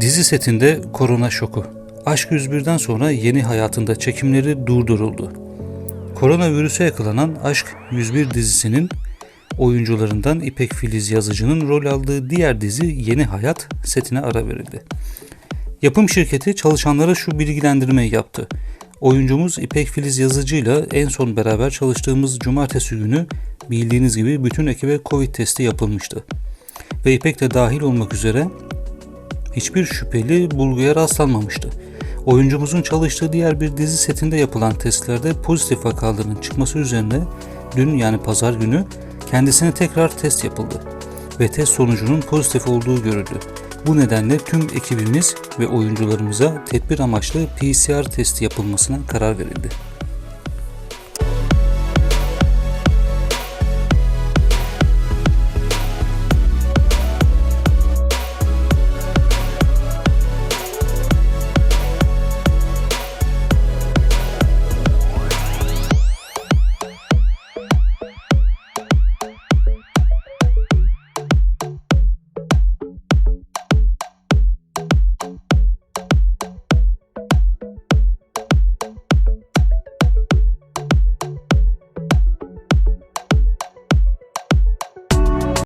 Dizi setinde korona şoku. Aşk 101'den sonra yeni hayatında çekimleri durduruldu. Koronavirüse yakalanan Aşk 101 dizisinin oyuncularından İpek Filiz Yazıcı'nın rol aldığı diğer dizi Yeni Hayat setine ara verildi. Yapım şirketi çalışanlara şu bilgilendirmeyi yaptı. Oyuncumuz İpek Filiz Yazıcı ile en son beraber çalıştığımız cumartesi günü bildiğiniz gibi bütün ekibe Covid testi yapılmıştı. Ve İpek de dahil olmak üzere hiçbir şüpheli bulguya rastlanmamıştı. Oyuncumuzun çalıştığı diğer bir dizi setinde yapılan testlerde pozitif vakaların çıkması üzerine dün yani pazar günü kendisine tekrar test yapıldı ve test sonucunun pozitif olduğu görüldü. Bu nedenle tüm ekibimiz ve oyuncularımıza tedbir amaçlı PCR testi yapılmasına karar verildi.